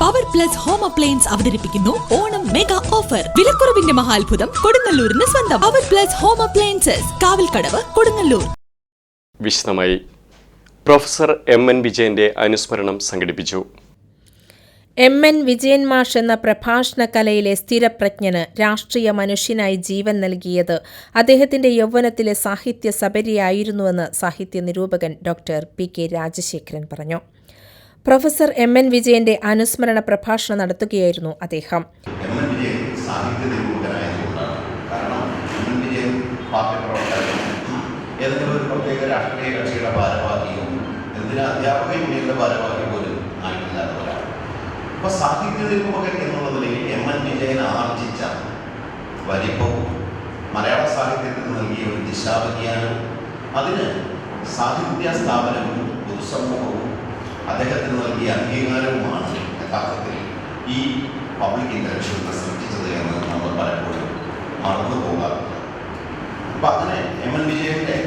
Plus home appliance അവതരിപ്പിക്കുന്നു Onam mega offer. വിലക്കുറവിന്റെ മഹാത്ഭുതം കൊടുങ്ങല്ലൂരിന് സ്വന്തം. Power plus home appliances Kavalkadavu Kodungallur. വിശദമായി പ്രൊഫസർ എം എൻ വിജയന്റെ അനുസ്മരണം സംഘടിപ്പിച്ചു. എം എൻ വിജയൻ മാഷ് എന്ന പ്രഭാഷണ കലയിലെ സ്ഥിരപ്രജ്ഞന് രാഷ്ട്രീയ മനുഷ്യനായി ജീവൻ നൽകിയത് അദ്ദേഹത്തിന്റെ യൗവനത്തിലെ സാഹിത്യ സബരിയായിരുന്നുവെന്ന് സാഹിത്യ നിരൂപകൻ ഡോക്ടർ പി കെ രാജശേഖരൻ പറഞ്ഞു. പ്രൊഫസർ എം എൻ വിജയന്റെ അനുസ്മരണ പ്രഭാഷണം നടത്തുകയായിരുന്നു അദ്ദേഹം. ഏതെങ്കിലും പ്രത്യേക പോലും ആയിട്ടില്ലാത്തവരാണ് അപ്പൊ സാഹിത്യ നിരൂപകൻ എന്നുള്ള നിലയിൽ എം എൻ വിജയൻ ആർജിച്ച വലിപ്പവും മലയാള സാഹിത്യത്തിന് നൽകിയ ഒരു ദിശാവ്യതിയാനവും അതിന് സാഹിത്യ സ്ഥാപനവും പൊതുസമൂഹവും അദ്ദേഹത്തിന് നൽകിയ അംഗീകാരവുമാണ് യഥാർത്ഥത്തിൽ ഈ പബ്ലിക് ഇന്റലക്ച്വലിനെ സൃഷ്ടിച്ചത് എന്ന് നമ്മൾ പലപ്പോഴും മറന്നു പോകാറുണ്ട്. അപ്പം അങ്ങനെ എം എൻ വിജയന്റെ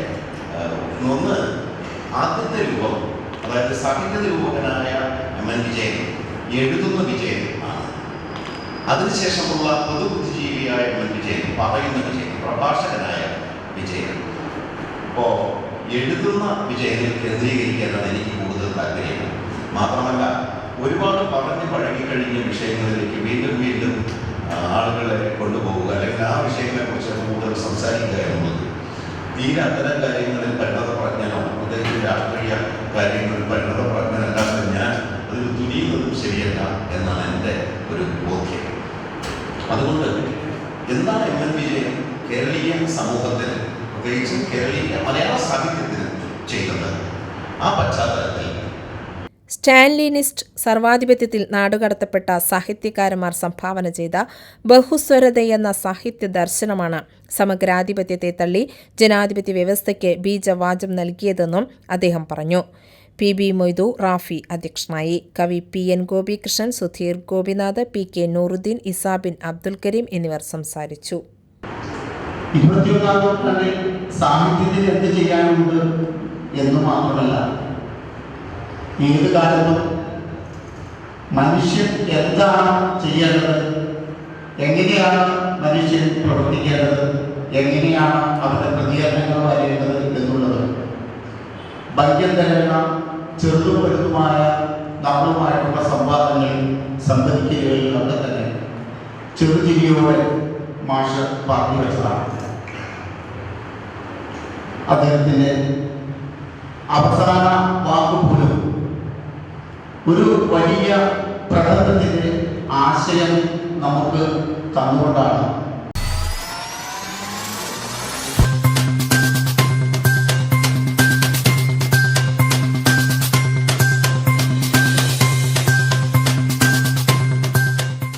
ഒന്ന് ആദ്യത്തെ രൂപം അതായത് സാഹിത്യ നിരൂപകനായ എം എൻ വിജയൻ എഴുതുന്ന വിജയൻ ആണ്. അതിനുശേഷമുള്ള പൊതുബുദ്ധിജീവിയായ എം എൻ വിജയൻ പറയുന്ന വിജയൻ പ്രഭാഷകനായ വിജയൻ. അപ്പോൾ എഴുതുന്ന വിജയങ്ങൾ കേന്ദ്രീകരിക്കാനാണ് എനിക്ക് കൂടുതൽ താല്പര്യം മാത്രമല്ല ഒരുപാട് പറഞ്ഞു പഴകിക്കഴിഞ്ഞ വിഷയങ്ങളിലേക്ക് വീണ്ടും വീണ്ടും ആളുകളെ കൊണ്ടുപോകുക അല്ലെങ്കിൽ ആ വിഷയങ്ങളെ കുറിച്ച് കൂടുതൽ സംസാരിക്കുക എന്നുള്ളത്. തീരെ അത്തരം കാര്യങ്ങളിൽ പരിണത പ്രജ്ഞനോ പ്രത്യേകിച്ച് രാഷ്ട്രീയ കാര്യങ്ങളിൽ പരിണത പ്രജ്ഞനല്ലാതെ ഞാൻ അതിൽ തുനിയുന്നതും ശരിയല്ല എന്നാണ് എന്റെ ഒരു ബോധ്യം. അതുകൊണ്ട് എന്താണ് എം എൻ വിജയൻ കേരളീയ സമൂഹത്തിന് പ്രത്യേകിച്ചും കേരളീയ മലയാള സാഹിത്യത്തിന് ചെയ്തത് ആ പശ്ചാത്തലത്തിൽ സ്റ്റാൻലിനിസ്റ്റ് സർവാധിപത്യത്തിൽ നാടുകടത്തപ്പെട്ട സാഹിത്യകാരന്മാർ സംഭാവന ചെയ്ത ബഹുസ്വരതയെന്ന സാഹിത്യ ദർശനമാണ് സമഗ്രാധിപത്യത്തെ തള്ളി ജനാധിപത്യ വ്യവസ്ഥയ്ക്ക് ബീജവാചം നൽകിയതെന്നും അദ്ദേഹം പറഞ്ഞു. പി ബി മൊയ്തു റാഫി അധ്യക്ഷനായി. കവി P N Gopikrishnan Sudheer Gopinath P K Nooruddeen Isabin Abdul Kareem എന്നിവർ സംസാരിച്ചു. ഇരുപത്തിയൊന്നാം നൂറ്റാണ്ടിൽ സാഹിത്യത്തിൽ എന്ത് ചെയ്യാനുണ്ട് എന്ന് മാത്രമല്ല ഏത് കാലത്തും മനുഷ്യൻ എന്താണ് ചെയ്യേണ്ടത്? എങ്ങനെയാണ് മനുഷ്യൻ പ്രവർത്തിക്കേണ്ടത്? എങ്ങനെയാണ് അവരുടെ പ്രതികരണങ്ങൾ വരേണ്ടത് എന്നുള്ളത്. ഭംഗ്യം തരുന്ന ചെറുതും വലുതുമായ നമ്മളുമായിട്ടുള്ള സംവാദങ്ങളിൽ സംവദിക്കുകകളിലൊക്കെ തന്നെ. ചെറുചിരിയോടെ മാഷ് പറഞ്ഞു വെച്ചതാണ്. അദ്ദേഹത്തിന്റെ അവസാന വാക്കുപോലും ഒരു വലിയ പ്രകടനത്തിന്റെ ആശയം നമുക്ക് തന്നുകൊണ്ടാണ്.